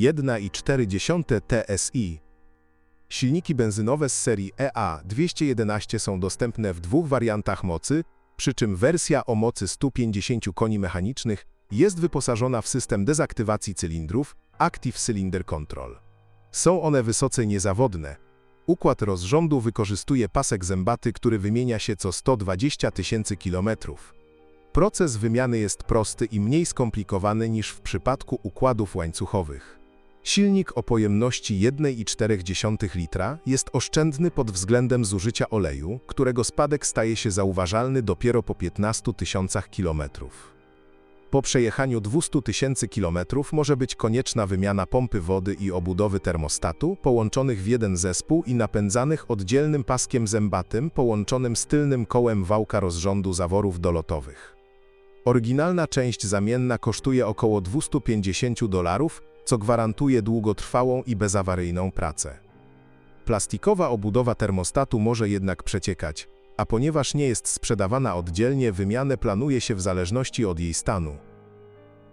1,4 TSI. Silniki benzynowe z serii E EA211 są dostępne w dwóch wariantach mocy, przy czym wersja o mocy 150 koni mechanicznych jest wyposażona w system dezaktywacji cylindrów Active Cylinder Control. Są one wysoce niezawodne. Układ rozrządu wykorzystuje pasek zębaty, który wymienia się co 120 tysięcy kilometrów. Proces wymiany jest prosty i mniej skomplikowany niż w przypadku układów łańcuchowych. Silnik o pojemności 1,4 litra jest oszczędny pod względem zużycia oleju, którego spadek staje się zauważalny dopiero po 15 tysiącach kilometrów. Po przejechaniu 200 tysięcy kilometrów może być konieczna wymiana pompy wody i obudowy termostatu, połączonych w jeden zespół i napędzanych oddzielnym paskiem zębatym połączonym z tylnym kołem wałka rozrządu zaworów dolotowych. Oryginalna część zamienna kosztuje około 250 dolarów, co gwarantuje długotrwałą i bezawaryjną pracę. Plastikowa obudowa termostatu może jednak przeciekać, a ponieważ nie jest sprzedawana oddzielnie, wymianę planuje się w zależności od jej stanu.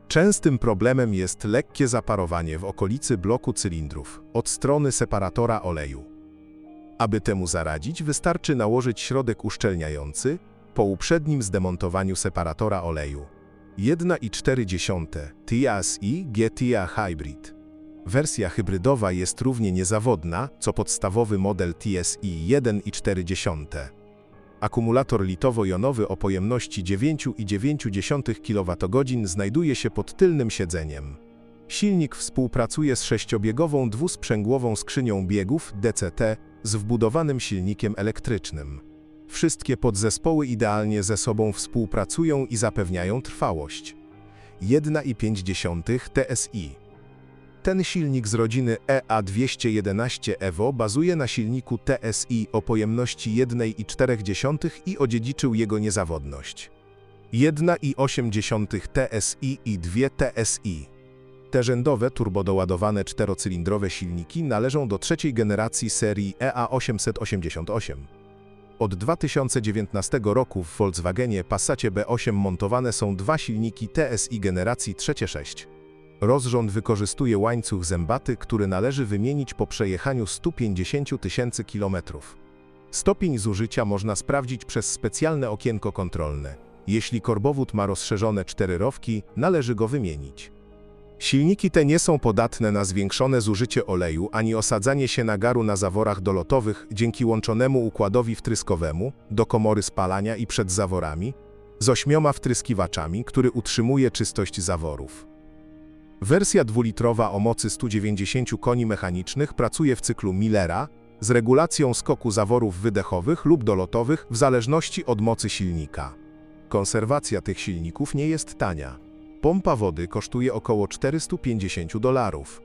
Częstym problemem jest lekkie zaparowanie w okolicy bloku cylindrów od strony separatora oleju. Aby temu zaradzić, wystarczy nałożyć środek uszczelniający po uprzednim zdemontowaniu separatora oleju. 1,4 TSI GTA Hybrid. Wersja hybrydowa jest równie niezawodna, co podstawowy model TSI 1,4. Akumulator litowo-jonowy o pojemności 9,9 kWh znajduje się pod tylnym siedzeniem. Silnik współpracuje z sześciobiegową dwusprzęgłową skrzynią biegów DCT z wbudowanym silnikiem elektrycznym. Wszystkie podzespoły idealnie ze sobą współpracują i zapewniają trwałość. 1,5 TSI. Ten silnik z rodziny E EA211 Evo bazuje na silniku TSI o pojemności 1,4 i odziedziczył jego niezawodność. 1,8 TSI i 2 TSI. Te rzędowe, turbodoładowane czterocylindrowe silniki należą do trzeciej generacji serii E EA888. Od 2019 roku w Volkswagenie Passacie B8 montowane są dwa silniki TSI generacji 3.6. Rozrząd wykorzystuje łańcuch zębaty, który należy wymienić po przejechaniu 150 tysięcy kilometrów. Stopień zużycia można sprawdzić przez specjalne okienko kontrolne. Jeśli korbowód ma rozszerzone cztery rowki, należy go wymienić. Silniki te nie są podatne na zwiększone zużycie oleju ani osadzanie się nagaru na zaworach dolotowych dzięki łączonemu układowi wtryskowemu do komory spalania i przed zaworami z ośmioma wtryskiwaczami, który utrzymuje czystość zaworów. Wersja dwulitrowa o mocy 190 koni mechanicznych pracuje w cyklu Millera z regulacją skoku zaworów wydechowych lub dolotowych w zależności od mocy silnika. Konserwacja tych silników nie jest tania. Pompa wody kosztuje około 450 dolarów.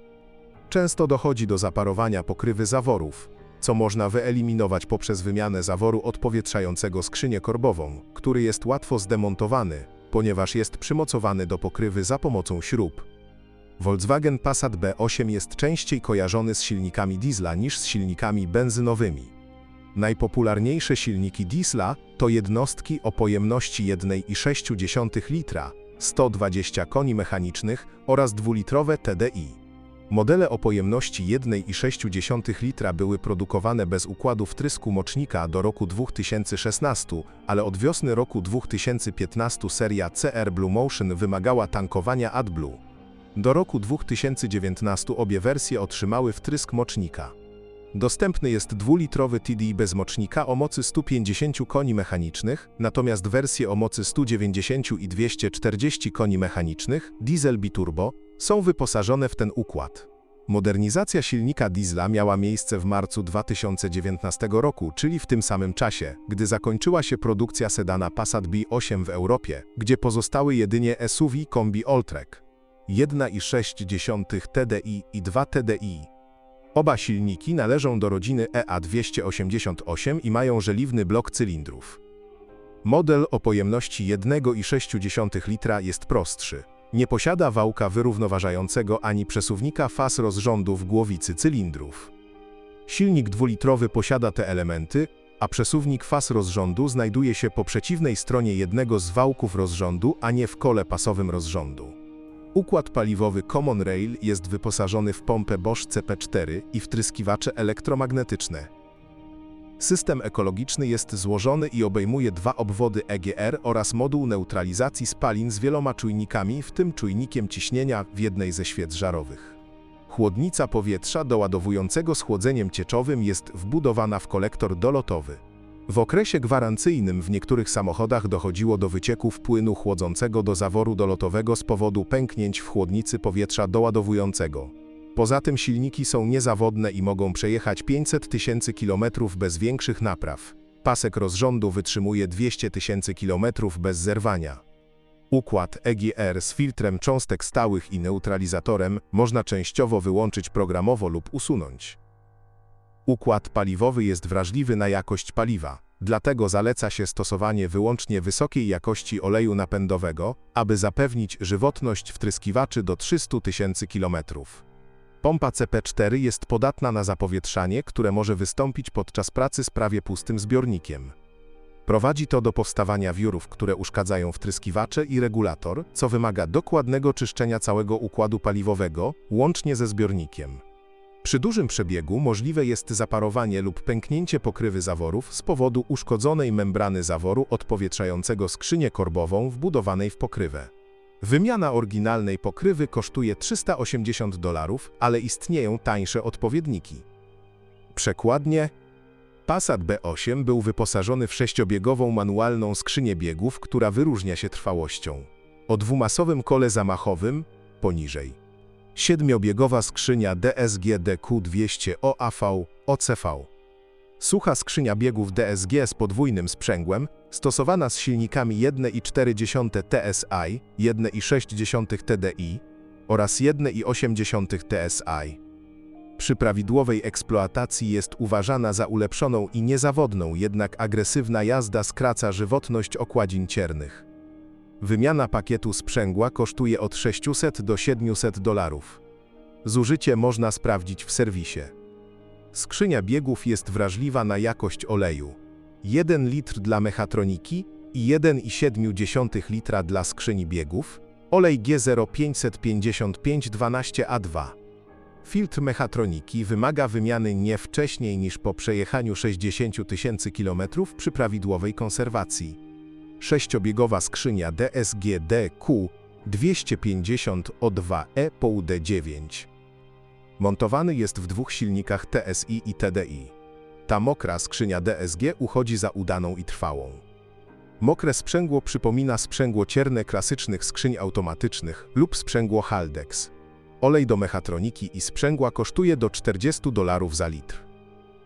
Często dochodzi do zaparowania pokrywy zaworów, co można wyeliminować poprzez wymianę zaworu odpowietrzającego skrzynię korbową, który jest łatwo zdemontowany, ponieważ jest przymocowany do pokrywy za pomocą śrub. Volkswagen Passat B8 jest częściej kojarzony z silnikami diesla niż z silnikami benzynowymi. Najpopularniejsze silniki diesla to jednostki o pojemności 1,6 litra, 120 koni mechanicznych oraz dwulitrowe TDI. Modele o pojemności 1,6 litra były produkowane bez układu wtrysku mocznika do roku 2016, ale od wiosny roku 2015 seria CR Blue Motion wymagała tankowania AdBlue. Do roku 2019 obie wersje otrzymały wtrysk mocznika. Dostępny jest dwulitrowy TDI bez mocznika o mocy 150 koni mechanicznych, natomiast wersje o mocy 190 i 240 koni mechanicznych, diesel biturbo, są wyposażone w ten układ. Modernizacja silnika diesla miała miejsce w marcu 2019 roku, czyli w tym samym czasie, gdy zakończyła się produkcja sedana Passat B8 w Europie, gdzie pozostały jedynie SUV kombi Alltrack. 1,6 TDI i 2 TDI. Oba silniki należą do rodziny E EA288 i mają żeliwny blok cylindrów. Model o pojemności 1,6 litra jest prostszy. Nie posiada wałka wyrównoważającego ani przesuwnika faz rozrządu w głowicy cylindrów. Silnik dwulitrowy posiada te elementy, a przesuwnik faz rozrządu znajduje się po przeciwnej stronie jednego z wałków rozrządu, a nie w kole pasowym rozrządu. Układ paliwowy Common Rail jest wyposażony w pompę Bosch CP4 i wtryskiwacze elektromagnetyczne. System ekologiczny jest złożony i obejmuje dwa obwody EGR oraz moduł neutralizacji spalin z wieloma czujnikami, w tym czujnikiem ciśnienia w jednej ze świec żarowych. Chłodnica powietrza doładowującego schłodzeniem cieczowym jest wbudowana w kolektor dolotowy. W okresie gwarancyjnym w niektórych samochodach dochodziło do wycieków płynu chłodzącego do zaworu dolotowego z powodu pęknięć w chłodnicy powietrza doładowującego. Poza tym silniki są niezawodne i mogą przejechać 500 tysięcy kilometrów bez większych napraw. Pasek rozrządu wytrzymuje 200 tysięcy kilometrów bez zerwania. Układ EGR z filtrem cząstek stałych i neutralizatorem można częściowo wyłączyć programowo lub usunąć. Układ paliwowy jest wrażliwy na jakość paliwa, dlatego zaleca się stosowanie wyłącznie wysokiej jakości oleju napędowego, aby zapewnić żywotność wtryskiwaczy do 300 tysięcy kilometrów. Pompa CP4 jest podatna na zapowietrzanie, które może wystąpić podczas pracy z prawie pustym zbiornikiem. Prowadzi to do powstawania wiórów, które uszkadzają wtryskiwacze i regulator, co wymaga dokładnego czyszczenia całego układu paliwowego, łącznie ze zbiornikiem. Przy dużym przebiegu możliwe jest zaparowanie lub pęknięcie pokrywy zaworów z powodu uszkodzonej membrany zaworu odpowietrzającego skrzynię korbową wbudowanej w pokrywę. Wymiana oryginalnej pokrywy kosztuje 380 dolarów, ale istnieją tańsze odpowiedniki. Przekładnie Passat B8 był wyposażony w sześciobiegową manualną skrzynię biegów, która wyróżnia się trwałością. O dwumasowym kole zamachowym poniżej. Siedmiobiegowa skrzynia DSG DQ200 OAV OCV. Sucha skrzynia biegów DSG z podwójnym sprzęgłem, stosowana z silnikami 1,4 TSI, 1,6 TDI oraz 1,8 TSI. Przy prawidłowej eksploatacji jest uważana za ulepszoną i niezawodną, jednak agresywna jazda skraca żywotność okładzin ciernych. Wymiana pakietu sprzęgła kosztuje od 600 do 700 dolarów. Zużycie można sprawdzić w serwisie. Skrzynia biegów jest wrażliwa na jakość oleju. 1 litr dla mechatroniki i 1,7 litra dla skrzyni biegów, olej G055512A2. Filtr mechatroniki wymaga wymiany nie wcześniej niż po przejechaniu 60 tysięcy km przy prawidłowej konserwacji. Sześciobiegowa skrzynia DSG DQ 250O2E POUD9. Montowany jest w dwóch silnikach TSI i TDI. Ta mokra skrzynia DSG uchodzi za udaną i trwałą. Mokre sprzęgło przypomina sprzęgło cierne klasycznych skrzyń automatycznych lub sprzęgło Haldex. Olej do mechatroniki i sprzęgła kosztuje do 40 dolarów za litr.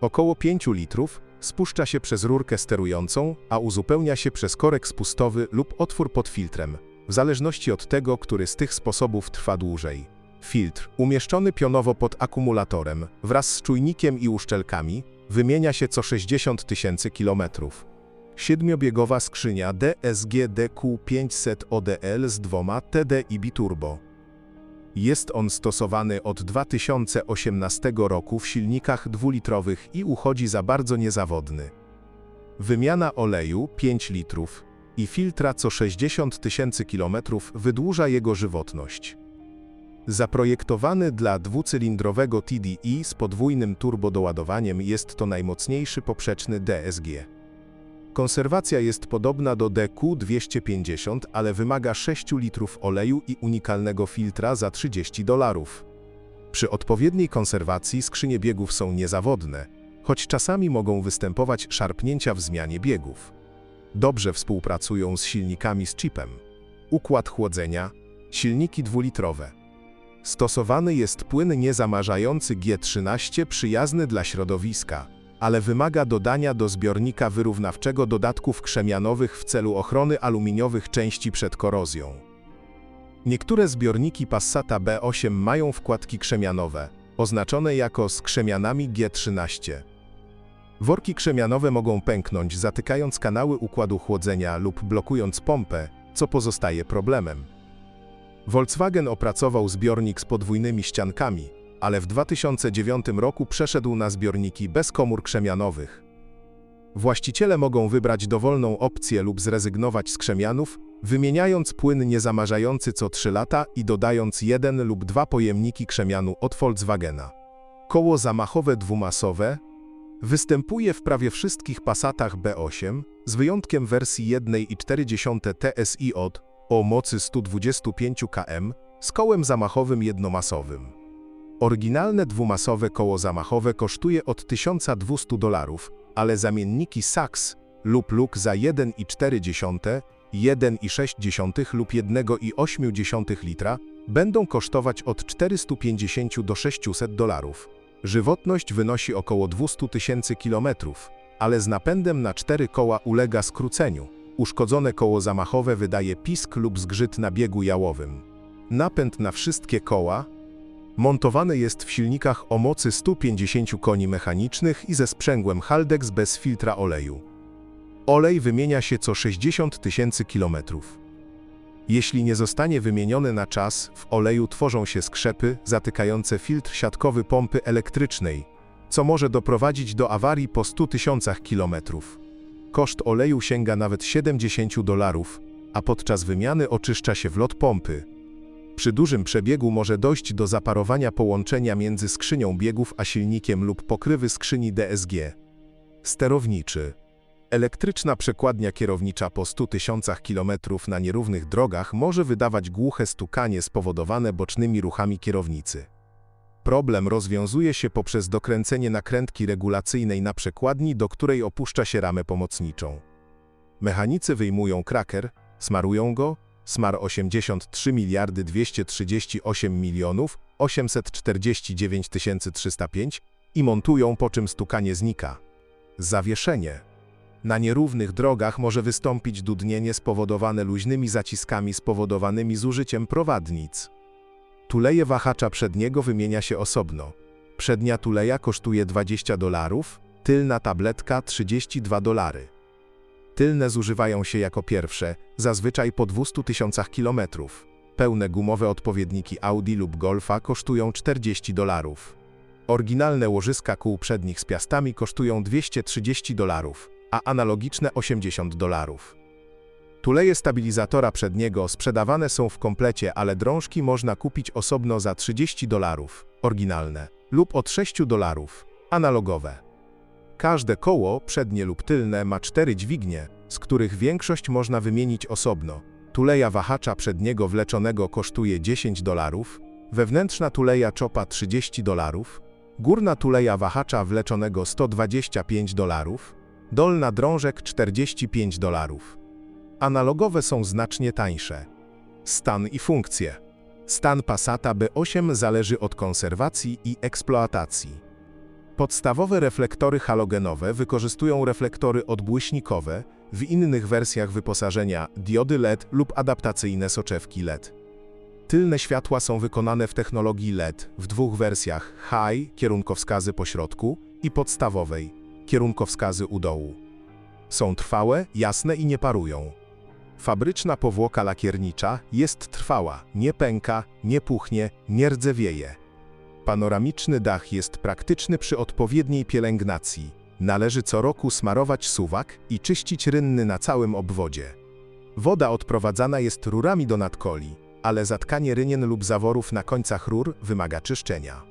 Około 5 litrów spuszcza się przez rurkę sterującą, a uzupełnia się przez korek spustowy lub otwór pod filtrem, w zależności od tego, który z tych sposobów trwa dłużej. Filtr, umieszczony pionowo pod akumulatorem, wraz z czujnikiem i uszczelkami, wymienia się co 60 tysięcy kilometrów. Siedmiobiegowa skrzynia DSG DQ500 ODL z dwoma TDI biturbo. Jest on stosowany od 2018 roku w silnikach dwulitrowych i uchodzi za bardzo niezawodny. Wymiana oleju 5 litrów i filtra co 60 tysięcy kilometrów wydłuża jego żywotność. Zaprojektowany dla dwucylindrowego TDI z podwójnym turbodoładowaniem jest to najmocniejszy poprzeczny DSG. Konserwacja jest podobna do DQ250, ale wymaga 6 litrów oleju i unikalnego filtra za 30 dolarów. Przy odpowiedniej konserwacji skrzynie biegów są niezawodne, choć czasami mogą występować szarpnięcia w zmianie biegów. Dobrze współpracują z silnikami z chipem. Układ chłodzenia, silniki dwulitrowe. Stosowany jest płyn niezamarzający G13 przyjazny dla środowiska, ale wymaga dodania do zbiornika wyrównawczego dodatków krzemianowych w celu ochrony aluminiowych części przed korozją. Niektóre zbiorniki Passata B8 mają wkładki krzemianowe, oznaczone jako z krzemianami G13. Worki krzemianowe mogą pęknąć, zatykając kanały układu chłodzenia lub blokując pompę, co pozostaje problemem. Volkswagen opracował zbiornik z podwójnymi ściankami, ale w 2009 roku przeszedł na zbiorniki bez komór krzemianowych. Właściciele mogą wybrać dowolną opcję lub zrezygnować z krzemianów, wymieniając płyn niezamarzający co 3 lata i dodając jeden lub dwa pojemniki krzemianu od Volkswagena. Koło zamachowe dwumasowe występuje w prawie wszystkich Passatach B8, z wyjątkiem wersji 1,4 TSI od o mocy 125 km z kołem zamachowym jednomasowym. Oryginalne dwumasowe koło zamachowe kosztuje od 1200 dolarów, ale zamienniki Sachs lub luk za 1,4, 1,6 lub 1,8 litra będą kosztować od 450 do 600 dolarów. Żywotność wynosi około 200 tysięcy kilometrów, ale z napędem na cztery koła ulega skróceniu. Uszkodzone koło zamachowe wydaje pisk lub zgrzyt na biegu jałowym. Napęd na wszystkie koła montowany jest w silnikach o mocy 150 koni mechanicznych i ze sprzęgłem Haldex bez filtra oleju. Olej wymienia się co 60 tysięcy kilometrów. Jeśli nie zostanie wymieniony na czas, w oleju tworzą się skrzepy zatykające filtr siatkowy pompy elektrycznej, co może doprowadzić do awarii po 100 tysiącach kilometrów. Koszt oleju sięga nawet 70 dolarów, a podczas wymiany oczyszcza się wlot pompy. Przy dużym przebiegu może dojść do zaparowania połączenia między skrzynią biegów a silnikiem lub pokrywy skrzyni DSG. Sterowniczy. Elektryczna przekładnia kierownicza po 100 tysiącach kilometrów na nierównych drogach może wydawać głuche stukanie spowodowane bocznymi ruchami kierownicy. Problem rozwiązuje się poprzez dokręcenie nakrętki regulacyjnej na przekładni, do której opuszcza się ramę pomocniczą. Mechanicy wyjmują kraker, smarują go, smar 83 miliardy 238 milionów 849 305 i montują, po czym stukanie znika. Zawieszenie. Na nierównych drogach może wystąpić dudnienie spowodowane luźnymi zaciskami spowodowanymi zużyciem prowadnic. Tuleje wahacza przedniego wymienia się osobno. Przednia tuleja kosztuje 20 dolarów, tylna tabletka 32 dolary. Tylne zużywają się jako pierwsze, zazwyczaj po 200 tysiącach kilometrów. Pełne gumowe odpowiedniki Audi lub Golfa kosztują 40 dolarów. Oryginalne łożyska kół przednich z piastami kosztują 230 dolarów, a analogiczne 80 dolarów. Tuleje stabilizatora przedniego sprzedawane są w komplecie, ale drążki można kupić osobno za 30 dolarów, oryginalne, lub od 6 dolarów, analogowe. Każde koło, przednie lub tylne, ma cztery dźwignie, z których większość można wymienić osobno. Tuleja wahacza przedniego wleczonego kosztuje 10 dolarów, wewnętrzna tuleja czopa 30 dolarów, górna tuleja wahacza wleczonego 125 dolarów, dolna drążek 45 dolarów. Analogowe są znacznie tańsze. Stan i funkcje. Stan Passata B8 zależy od konserwacji i eksploatacji. Podstawowe reflektory halogenowe wykorzystują reflektory odbłyśnikowe, w innych wersjach wyposażenia diody LED lub adaptacyjne soczewki LED. Tylne światła są wykonane w technologii LED w dwóch wersjach High, kierunkowskazy po środku, i podstawowej, kierunkowskazy u dołu. Są trwałe, jasne i nie parują. Fabryczna powłoka lakiernicza jest trwała, nie pęka, nie puchnie, nie rdzewieje. Panoramiczny dach jest praktyczny przy odpowiedniej pielęgnacji. Należy co roku smarować suwak i czyścić rynny na całym obwodzie. Woda odprowadzana jest rurami do nadkoli, ale zatkanie rynien lub zaworów na końcach rur wymaga czyszczenia.